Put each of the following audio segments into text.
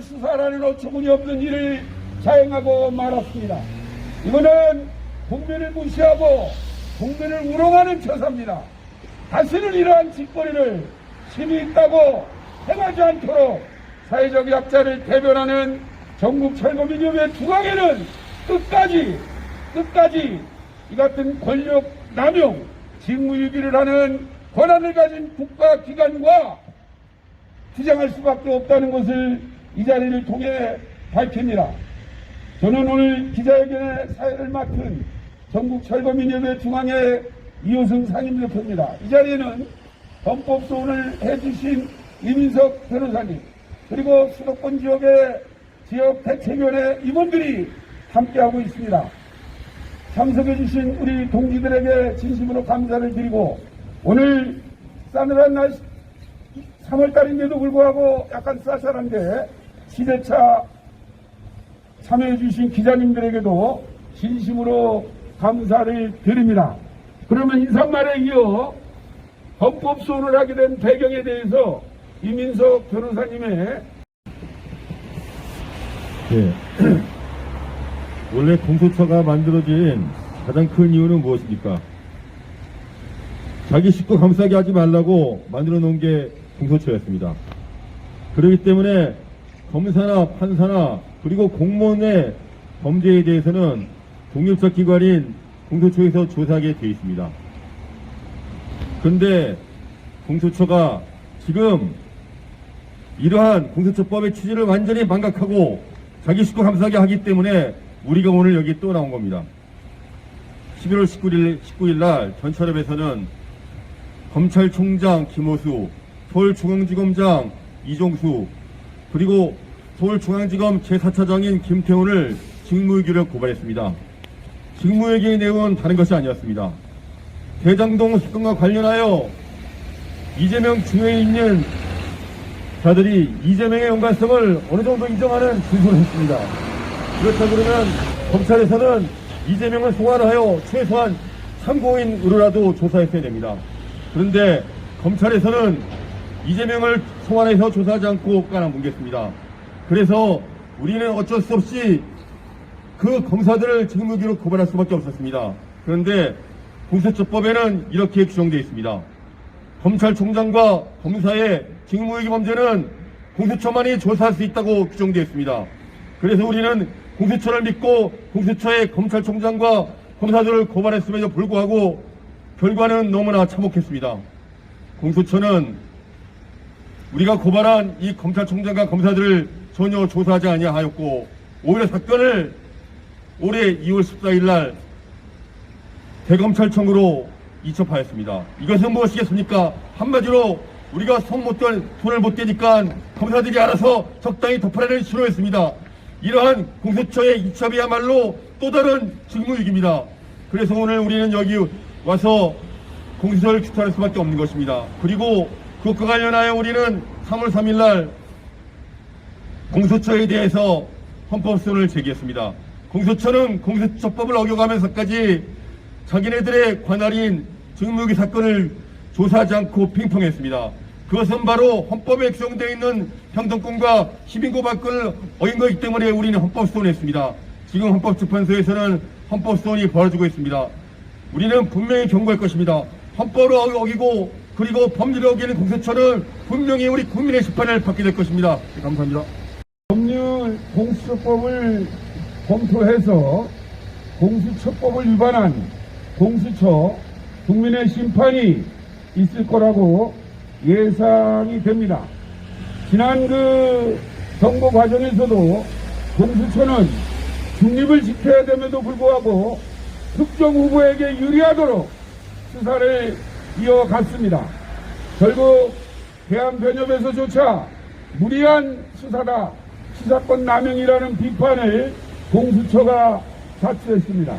수사라는 어처구니 없는 일을 자행하고 말았습니다. 이거는 국민을 무시하고 국민을 우롱하는 처사입니다. 다시는 이러한 짓거리를 심히 있다고 행하지 않도록 사회적 약자를 대변하는 전국 철거민협의 중앙에는 끝까지 끝까지 이 같은 권력 남용, 직무유기를 하는 권한을 가진 국가기관과 투쟁할 수밖에 없다는 것을 이 자리를 통해 밝힙니다. 저는 오늘 기자회견의 사회를 맡은 전국 철거민협회 중앙회 이호승 상임대표입니다. 이 자리에는 헌법소원을 해주신 이민석 변호사님 그리고 수도권 지역의 지역 대책위원회 임원들이 함께하고 있습니다. 참석해주신 우리 동지들에게 진심으로 감사를 드리고 오늘 싸늘한 날씨 3월달인데도 불구하고 약간 쌀쌀한데 시대차 참여해주신 기자님들에게도 진심으로 감사를 드립니다. 그러면 인사말에 이어 헌법 소원을 하게 된 배경에 대해서 이민석 변호사님의 예. 원래 공소처가 만들어진 가장 큰 이유는 무엇입니까? 자기 식구 감싸게 하지 말라고 만들어 놓은 게 공소처였습니다. 그렇기 때문에 검사나 판사나 그리고 공무원의 범죄에 대해서는 독립적 기관인 공소처에서 조사하게 되어 있습니다. 그런데 공소처가 지금 이러한 공소처법의 취지를 완전히 망각하고 자기 식구 감싸게 하기 때문에 우리가 오늘 여기 또 나온 겁니다. 11월 19일, 19일 날 전철협에서는 검찰총장 김호수, 서울중앙지검장 이종수, 그리고 서울중앙지검 제4차장인 김태훈을 직무유기를 고발했습니다. 직무유기의 내용은 다른 것이 아니었습니다. 대장동 사건과 관련하여 이재명 중에 있는 자들이 이재명의 연관성을 어느 정도 인정하는 진술을 했습니다. 그렇다 그러면 검찰에서는 이재명을 소환 하여 최소한 참고인으로라도 조사했어야 됩니다. 그런데 검찰에서는 이재명을 소환해서 조사하지 않고 까나뭉갰습니다. 그래서 우리는 어쩔 수 없이 그 검사들을 직무기로 고발할 수밖에 없었습니다. 그런데 공소처법에는 이렇게 규정되어 있습니다. 검찰총장과 검사의 직무유기 범죄는 공수처만이 조사할 수 있다고 규정되어 있습니다. 그래서 우리는 공수처를 믿고 공수처의 검찰총장과 검사들을 고발했음에도 불구하고 결과는 너무나 참혹했습니다. 공수처는 우리가 고발한 이 검찰총장과 검사들을 전혀 조사하지 아니하였고 오히려 사건을 올해 2월 14일 날 대검찰청으로 이첩하였습니다. 이것은 무엇이겠습니까? 한마디로 우리가 손못 댈, 돈을 못 대니까 검사들이 알아서 적당히 덮어내는 신호였습니다. 이러한 공수처의 이첩이야말로 또 다른 직무유기입니다. 그래서 오늘 우리는 여기 와서 공수처를 추천할 수밖에 없는 것입니다. 그리고 그것과 관련하여 우리는 3월 3일 날 공수처에 대해서 헌법소원을 제기했습니다. 공수처는 공수처법을 어겨가면서까지 자기네들의 관할인 직무유기 사건을 조사하지 않고 핑퐁했습니다. 그것은 바로 헌법에 규정되어 있는 평등권과 시민고발권을 어긴 것이기 때문에 우리는 헌법소원을 했습니다. 지금 헌법재판소에서는 헌법소원이 벌어지고 있습니다. 우리는 분명히 경고할 것입니다. 헌법을 어기고 그리고 법률을 어기는 공수처는 분명히 우리 국민의 심판을 받게 될 것입니다. 네, 감사합니다. 법률 공수처법을 검토해서 공수처법을 위반한 공수처 국민의 심판이 있을 거라고 예상이 됩니다. 지난 그 선거 과정에서도 공수처는 중립을 지켜야 됨에도 불구하고 특정 후보에게 유리하도록 수사를 이어갔습니다. 결국 대한변협에서조차 무리한 수사다, 수사권 남용이라는 비판을 공수처가 자초했습니다.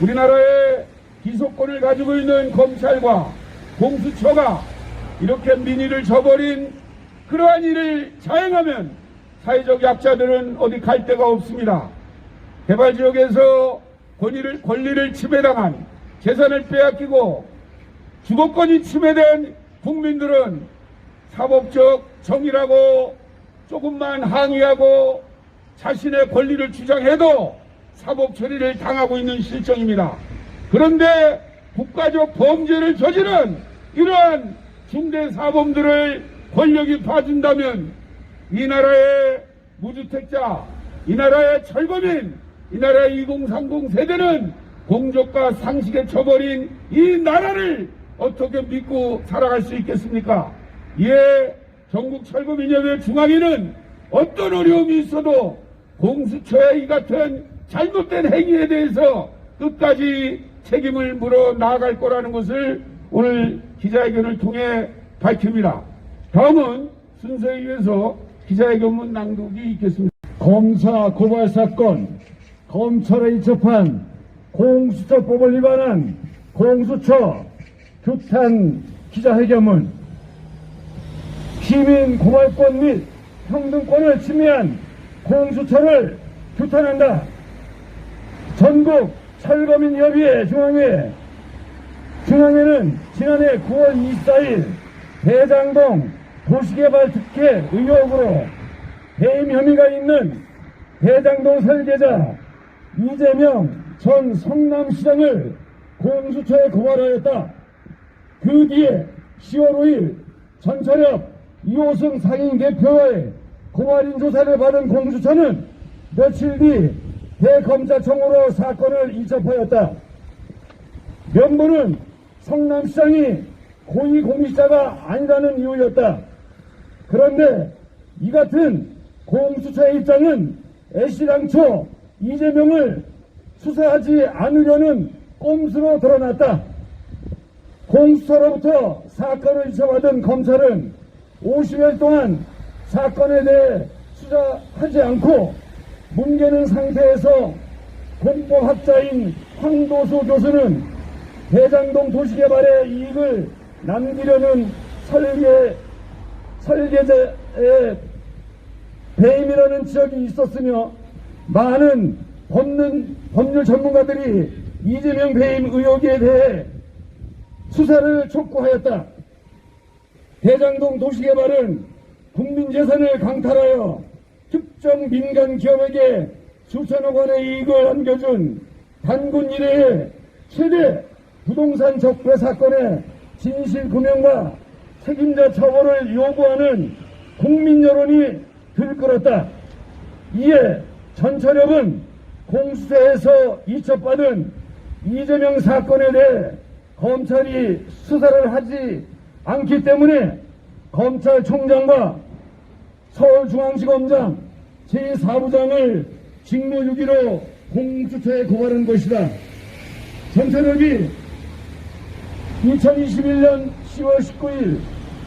우리나라의 기소권을 가지고 있는 검찰과 공수처가 이렇게 민의를 저버린 그러한 일을 자행하면 사회적 약자들은 어디 갈 데가 없습니다. 개발 지역에서 권위를, 권리를 침해당한 재산을 빼앗기고 주거권이 침해된 국민들은 사법적 정의라고 조금만 항의하고 자신의 권리를 주장해도 사법 처리를 당하고 있는 실정입니다. 그런데 국가적 범죄를 저지른 이러한 중대 사범들을 권력이 봐준다면 이 나라의 무주택자, 이 나라의 철거민, 이 나라의 2030 세대는 공적과 상식에 쳐버린 이 나라를 어떻게 믿고 살아갈 수 있겠습니까? 이에 전국 철거민협회 중앙위는 어떤 어려움이 있어도 공수처의 이 같은 잘못된 행위에 대해서 끝까지 책임을 물어 나아갈 거라는 것을 오늘 기자회견을 통해 밝힙니다. 다음은 순서에 의해서 기자회견문 낭독이 있겠습니다. 검사 고발 사건, 검찰에 입첩한 공수처법을 위반한 공수처 규탄 기자회견문, 시민 고발권 및 평등권을 침해한 공수처를 규탄한다. 전국 철거민협의회 중앙회 중앙회는 지난해 9월 24일 대장동 도시개발 특혜 의혹으로 배임 혐의가 있는 대장동 설계자 이재명 전 성남시장을 공수처에 고발하였다. 그 뒤에 10월 5일 전철협 이호승 상임 대표의 고발인 조사를 받은 공수처는 며칠 뒤 대검찰청으로 사건을 이첩하였다. 면부는 성남시장이 고위공직자가 아니라는 이유였다. 그런데 이 같은 공수처의 입장은 애시당초 이재명을 수사하지 않으려는 꼼수로 드러났다. 공수처로부터 사건을 이쳐받은 검찰은 50일 동안 사건에 대해 수사하지 않고 뭉개는 상태에서 공법학자인 황도수 교수는 대장동 도시개발의 이익을 남기려는 설계, 설계자의 배임이라는 지적이 있었으며 많은 법는, 법률 전문가들이 이재명 배임 의혹에 대해 수사를 촉구하였다. 대장동 도시개발은 국민 재산을 강탈하여 특정 민간 기업에게 수천억 원의 이익을 안겨준 단군 이래의 최대 부동산 적폐 사건의 진실 규명과 책임자 처벌을 요구하는 국민 여론이 들끓었다. 이에 전철협은 공수처에서 이첩받은 이재명 사건에 대해 검찰이 수사를 하지 않기 때문에 검찰총장과 서울중앙지검장 제4부장을 직무유기로 공수처에 고발한 것이다. 전철협이 2021년 10월 19일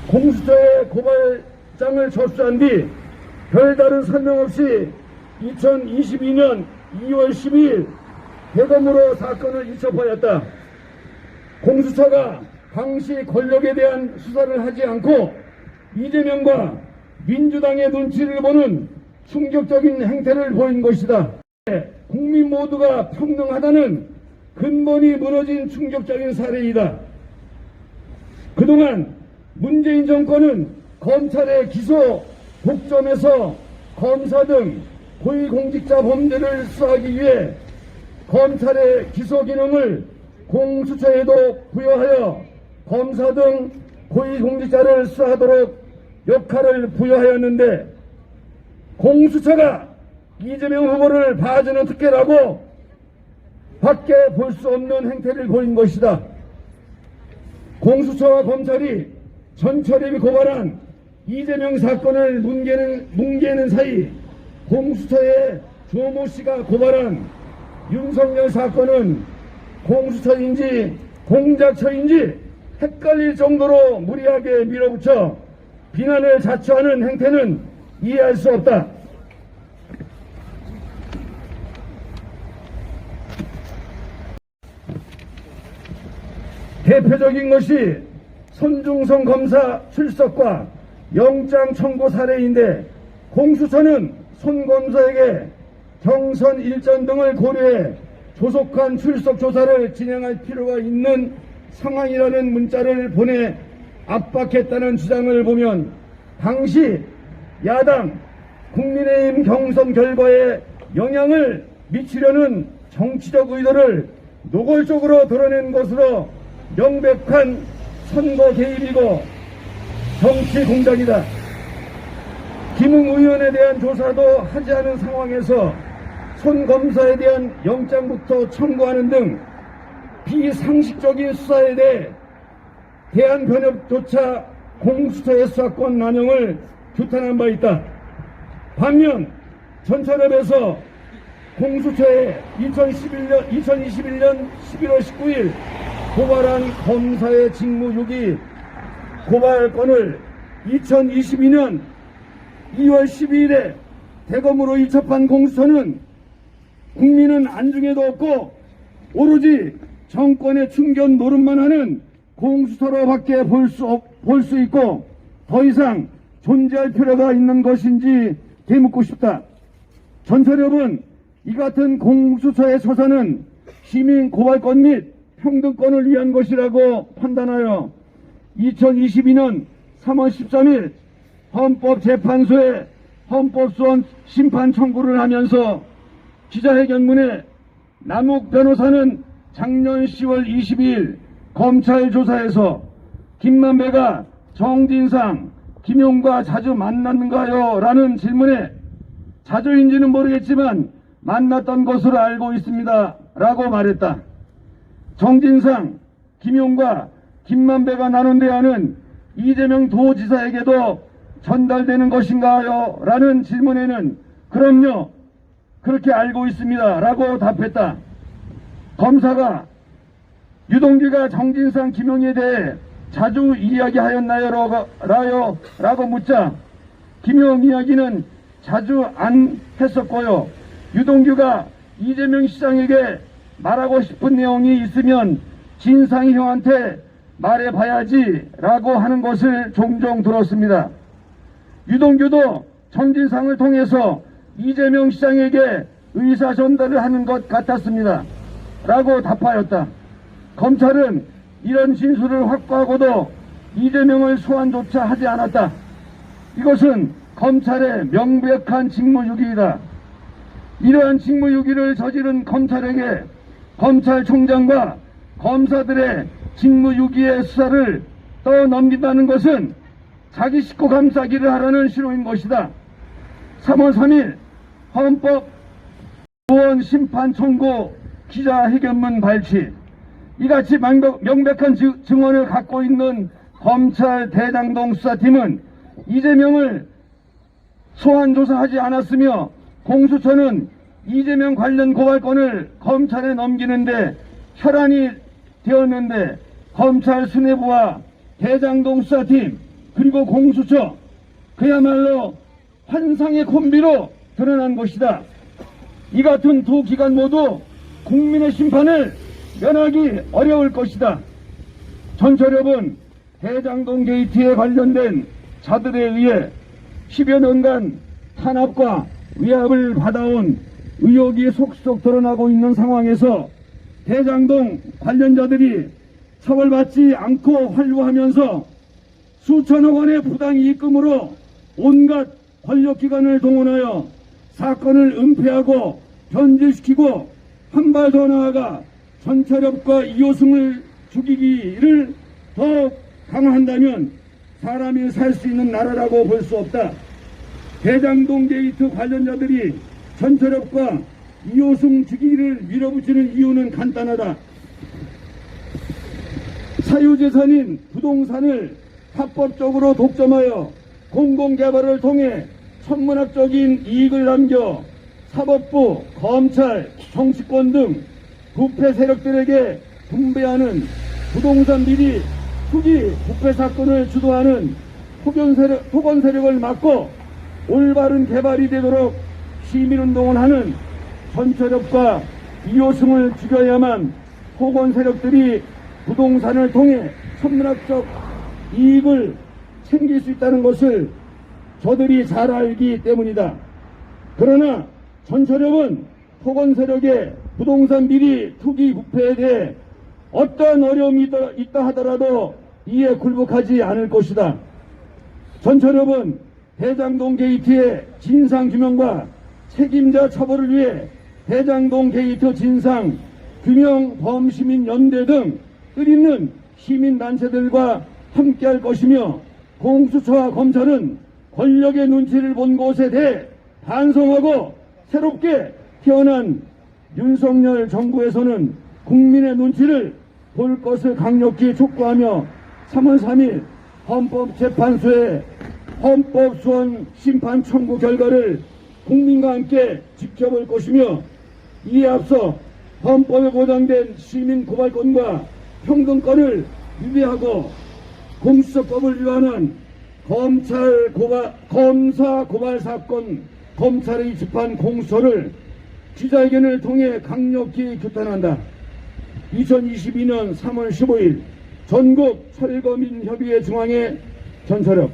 공수처에 고발장을 접수한 뒤 별다른 설명 없이 2022년 2월 12일 대검으로 사건을 이첩하였다. 공수처가 당시 권력에 대한 수사를 하지 않고 이재명과 민주당의 눈치를 보는 충격적인 행태를 보인 것이다. 국민 모두가 평등하다는 근본이 무너진 충격적인 사례이다. 그동안 문재인 정권은 검찰의 기소 독점에서 검사 등 고위공직자 범죄를 수사하기 위해 검찰의 기소 기능을 공수처에도 부여하여 검사 등 고위공직자를 수사하도록 역할을 부여하였는데 공수처가 이재명 후보를 봐주는 특혜라고 밖에 볼 수 없는 행태를 보인 것이다. 공수처와 검찰이 전철협이 고발한 이재명 사건을 뭉개는, 뭉개는 사이 공수처의 조모 씨가 고발한 윤석열 사건은 공수처인지 공작처인지 헷갈릴 정도로 무리하게 밀어붙여 비난을 자초하는 행태는 이해할 수 없다. 대표적인 것이 손중성 검사 출석과 영장 청구 사례인데 공수처는 손 검사에게 경선 일전 등을 고려해 조속한 출석 조사를 진행할 필요가 있는 상황이라는 문자를 보내 압박했다는 주장을 보면 당시 야당 국민의힘 경선 결과에 영향을 미치려는 정치적 의도를 노골적으로 드러낸 것으로 명백한 선거 개입이고 정치 공작이다. 김웅 의원에 대한 조사도 하지 않은 상황에서 손 검사에 대한 영장부터 청구하는 등 비상식적인 수사에 대해 대한변협조차 공수처의 수사권 남용을 규탄한 바 있다. 반면 전철협에서 공수처에 2011년, 2021년 11월 19일 고발한 검사의 직무유기 고발건을 2022년 2월 12일에 대검으로 이첩한 공수처는 국민은 안중에도 없고 오로지 정권의 충견 노릇만 하는 공수처로밖에 볼 수 볼 수 있고 더 이상 존재할 필요가 있는 것인지 되묻고 싶다. 전철협은 이 같은 공수처의 처사는 시민 고발권 및 평등권을 위한 것이라고 판단하여 2022년 3월 13일 헌법재판소에 헌법소원 심판 청구를 하면서 기자회견문에 남욱 변호사는 작년 10월 22일 검찰 조사에서 김만배가 정진상, 김용과 자주 만났는가요? 라는 질문에 자주인지는 모르겠지만 만났던 것으로 알고 있습니다. 라고 말했다. 정진상, 김용과 김만배가 나눈 대화는 이재명 도지사에게도 전달되는 것인가요? 라는 질문에는 그럼요. 그렇게 알고 있습니다. 라고 답했다. 검사가 유동규가 정진상 김용에 대해 자주 이야기하였나요? 라요? 라고 묻자 김용 이야기는 자주 안 했었고요. 유동규가 이재명 시장에게 말하고 싶은 내용이 있으면 진상이 형한테 말해봐야지 라고 하는 것을 종종 들었습니다. 유동규도 정진상을 통해서 이재명 시장에게 의사 전달을 하는 것 같았습니다. 라고 답하였다. 검찰은 이런 진술을 확보하고도 이재명을 소환조차 하지 않았다. 이것은 검찰의 명백한 직무유기이다. 이러한 직무유기를 저지른 검찰에게 검찰총장과 검사들의 직무유기의 수사를 떠넘긴다는 것은 자기 식구 감싸기를 하라는 신호인 것이다. 3월 3일 헌법 의원 심판 청구 기자회견문 발치. 이같이 명백- 지- 증언을 갖고 있는 검찰 대장동 수사팀은 이재명을 소환 조사하지 않았으며 공수처는 이재명 관련 고발건을 검찰에 넘기는데 혈안이 되었는데 검찰 수뇌부와 대장동 수사팀 그리고 공수처 그야말로 환상의 콤비로 드러난 것이다. 이 같은 두 기관 모두 국민의 심판을 면하기 어려울 것이다. 전철협은 대장동 게이트에 관련된 자들에 의해 10여 년간 탄압과 위압을 받아온 의혹이 속속 드러나고 있는 상황에서 대장동 관련자들이 처벌받지 않고 활루하면서 수천억 원의 부당 이익금으로 온갖 권력기관을 동원하여 사건을 은폐하고 변질시키고 한 발 더 나아가 전철협과 이호승을 죽이기를 더 강화한다면 사람이 살 수 있는 나라라고 볼 수 없다. 대장동 게이트 관련자들이 전철협과 이호승 죽이기를 밀어붙이는 이유는 간단하다. 사유재산인 부동산을 합법적으로 독점하여 공공개발을 통해 천문학적인 이익을 남겨 사법부, 검찰, 정치권 등 부패 세력들에게 분배하는 부동산 비리 투기 부패 사건을 주도하는 토견 세력, 토건 세력을 막고 올바른 개발이 되도록 시민운동을 하는 전철협과 이호승을 죽여야만 토건 세력들이 부동산을 통해 천문학적 이익을 챙길 수 있다는 것을 저들이 잘 알기 때문이다. 그러나 전철협은 토건 세력의 부동산 비리 투기 부패에 대해 어떠한 어려움이 있다, 있다 하더라도 이에 굴복하지 않을 것이다. 전철협은 대장동 게이트의 진상 규명과 책임자 처벌을 위해 대장동 게이트 진상 규명 범시민 연대 등 뜻있는 시민단체들과 함께할 것이며 공수처와 검찰은 권력의 눈치를 본 곳에 대해 반성하고 새롭게 태어난 윤석열 정부에서는 국민의 눈치를 볼 것을 강력히 촉구하며 3월 3일 헌법재판소의 헌법소원 심판 청구 결과를 국민과 함께 지켜볼 것이며 이에 앞서 헌법에 보장된 시민 고발권과 평등권을 위배하고 공수처법을 위반한 검찰 고발, 검사 고발 사건 검찰의 집한 공소를 기자회견을 통해 강력히 규탄한다. 2022년 3월 15일 전국 철거민 협의회 중앙회 전철역